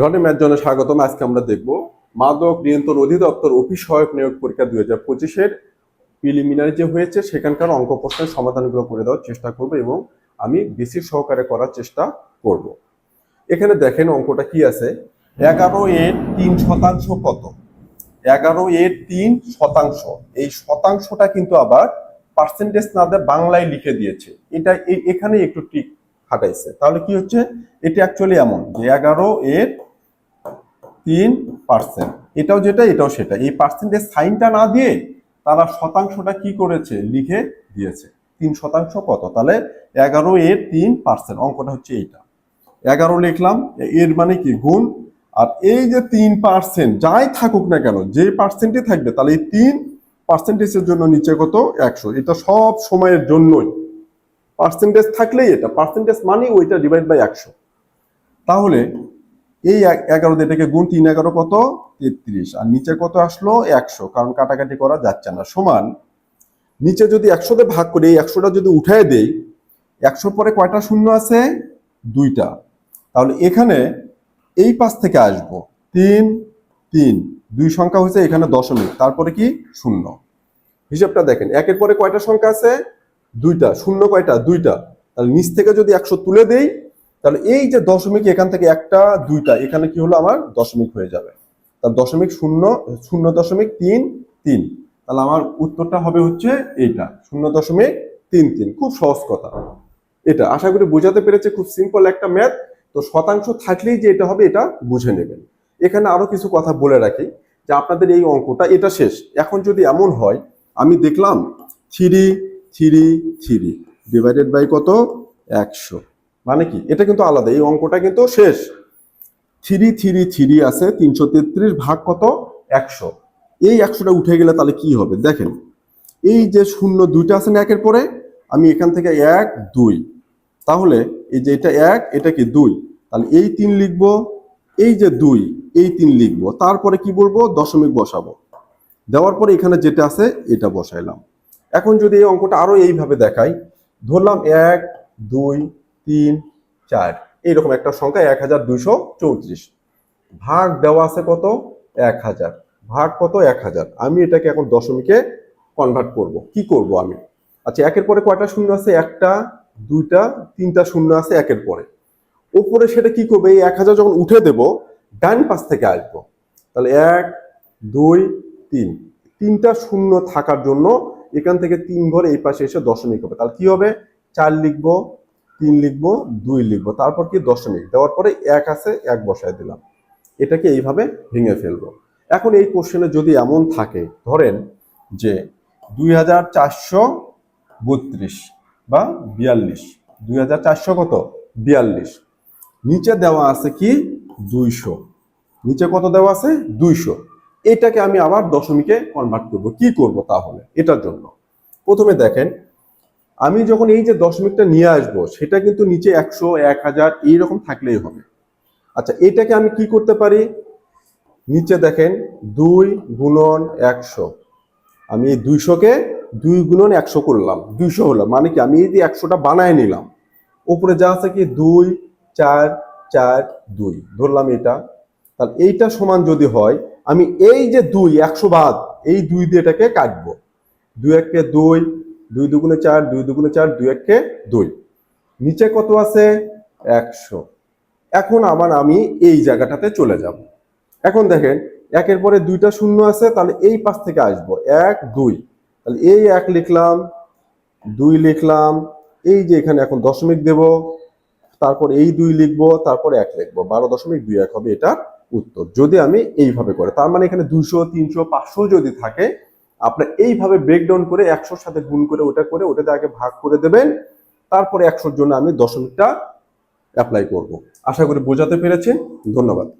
Roni match জন্য স্বাগতম। আজকে আমরা দেখব মাদক নিয়ন্ত্রণ অধিদপ্তর অফিস সহায়ক নিয়োগ পরীক্ষা দুই হাজার পঁচিশের প্রিলিমিনারি যে হয়েছে, সেখানকার অঙ্ক প্রশ্নের সমাধানগুলো করে দেওয়ার চেষ্টা করব এবং আমি বেশি সহকারে করার চেষ্টা করব। এখানে দেখেন অঙ্কটা কি আছে? এগারো এর তিন শতাংশ কত? এগারো এর তিন শতাংশ। এই শতাংশটা কিন্তু আবার পার্সেন্টেজ না দিয়ে বাংলায় লিখে দিয়েছে। এটা এখানে একটু ট্রিক খাটাইছে। তাহলে কি হচ্ছে? এটা অ্যাকচুয়ালি এমন যে এগারো এর তিন পার্সেন্ট এটাও যেটা, এটাও সেটা। এই পার্সেন্টেজ সাইনটা না দিয়ে তারা শতাংশটা কি করেছে? লিখে দিয়েছে। তিন শতাংশ কত? তাহলে এগারো এর তিন পার্সেন্ট অঙ্কটা হচ্ছে এইটা। এগারো লিখলাম, এর মানে কি? গুণ। আর এই যে তিন পার্সেন্ট যাই থাকুক না কেন, যে পার্সেন্টই থাকবে, তাহলে এই তিন পার্সেন্টেজের জন্য নিচে কত? একশো। এটা সব সময়ের জন্যই। পার্সেন্টেজ থাকলেই এটা। পার্সেন্টেজ মানে ওইটা ডিভাইড বাই একশো। তাহলে এই এগারো এটাকে গুণ তিন এগারো কত? তেত্রিশ। আর নিচে কত আসলো? একশো। কারণ কাটাকাটি করা যাচ্ছে না। সমান, নিচে যদি একশোতে ভাগ করে, এই একশোটা যদি উঠায় দেই, একশোর পরে কয়টা শূন্য আছে? দুইটা। তাহলে এখানে এই পাশ থেকে আসব। তিন তিন। দুই সংখ্যা হয়েছে এখানে দশমিক। তারপরে কি? শূন্য। হিসাবটা দেখেন। একের পরে কয়টা সংখ্যা আছে? দুইটা। শূন্য কয়টা? দুইটা। তাহলে নিচ থেকে যদি একশো তুলে দেই তাহলে এই যে দশমিক এখান থেকে একটা, দুইটা, এখানে কি হলো আমার? দশমিক হয়ে যাবে। তাহলে দশমিক শূন্য শূন্য দশমিক তিন তিন। তাহলে আমার উত্তরটা হবে হচ্ছে এইটা, শূন্য দশমিক তিন তিন। খুব সহজ কথা। এটা আশা করি বোঝাতে পেরেছে, খুব সিম্পল একটা ম্যাথ তো শতাংশ থাকলেই যে এটা হবে, এটা বুঝে নেবেন। এখানে আরও কিছু কথা বলে রাখি, যে আপনাদের এই অঙ্কটা, এটা শেষ। এখন যদি এমন হয়, আমি দেখলাম three three three, divided by কত? একশো। মানে কি? এটা কিন্তু আলাদা। এই অঙ্কটা কিন্তু শেষ। থ্রি থ্রি থ্রি আছে, তিনশো তেত্রিশ ভাগ কত? একশো। এই একশোটা উঠে গেলে তাহলে কি হবে? দেখেন, এই যে শূন্য দুইটা আছে না একের পরে? আমি এখান থেকে এক, দুই। তাহলে এই যে এটা এক, এটা কি দুই? তাহলে এই তিন লিখব, এই যে দুই, এই তিন লিখব। তারপরে কি বলব? দশমিক বসাবো। দেওয়ার পরে এখানে যেটা আছে, এটা বসাইলাম। এখন যদি এই অঙ্কটা আরও এইভাবে দেখাই, ধরলাম এক, দুই তিন, চার। এইরকম একটা সংখ্যা এক হাজার দুইশো চৌত্রিশ। ভাগ দেওয়া আছে কত? এক হাজার ভাগ কত? এক হাজার আমি এটাকে এখন দশমিকে কনভার্ট করব। কি করব আমি? আচ্ছা একের পরে কয়টা শূন্য আছে? একটা, দুইটা, তিনটা শূন্য আছে একের পরে। ওপরে সেটা কি করবে? এই এক হাজার যখন উঠে দেব, ডান পাশ থেকে আসব। তাহলে এক, দুই, তিন। তিনটা শূন্য থাকার জন্য এখান থেকে তিন ঘরে এই পাশে এসে দশমিক হবে। তাহলে কি হবে? চার লিখব। তিন লিখব, দুই লিখব, তারপর কি দশমিক দেওয়ার পরে এক আছে, এক বসায় দিলাম। এটাকে এইভাবে ভেঙে ফেলব। এখন এই কোশ্চেনে যদি এমন থাকে, ধরেন যে দুই হাজার চারশো বত্রিশ বা বিয়াল্লিশ, দুই হাজার চারশো কত? বিয়াল্লিশ। নিচে দেওয়া আছে কি? দুইশো। নিচে কত দেওয়া আছে? দুইশো। এটাকে আমি আবার দশমিকে কনভার্ট করব। কি করব তাহলে? এটার জন্য। প্রথমে দেখেন আমি যখন এই যে দশমিকটা নিয়ে আসব, সেটা কিন্তু নিচে একশো, এক হাজার এইরকম থাকলেই হবে। আচ্ছা এটাকে আমি কি করতে পারি? নিচে দেখেন, দুই গুণন একশো। আমি এই দুইশোকে দুই গুণন একশো করলাম, দুইশো হলো মানে কি, আমি এই যে একশোটা বানায় নিলাম। উপরে যা আছে কি, দুই, চার চার, দুই। ধরলাম এটা। তাহলে এইটা সমান যদি হয়, আমি এই যে দুই, একশো বাদ, এই দুই দিয়ে এটাকে কাটবো। দুই এককে দুই দুই দুগুণে চার, দুই দুগুণে চার, দুই এককে দুই। নিচে কত আছে? একশো। এখন আবার আমি এই জায়গাটাতে চলে যাব। এখন দেখেন, একের পরে দুইটা শূন্য আছে, তাহলে এই পাশ থেকে আসব। এক, দুই। তাহলে এই এক লিখলাম, দুই লিখলাম, এই যে এখানে এখন দশমিক দেব, তারপর এই দুই লিখব, তারপর এক লিখব। বারো দশমিক দুই এক হবে এটার উত্তর, যদি আমি এইভাবে করে। তার মানে এখানে দুইশো, তিনশো, পাঁচশো যদি থাকে আপনার এইভাবে ব্রেকডাউন করে একশোর সাথে গুণ করে ওটা করে, ওটাতে আগে ভাগ করে দেবেন। তারপরে একশোর জন্য আমি দশমিকটা অ্যাপ্লাই করব। আশা করি বোঝাতে পেরেছেন। ধন্যবাদ।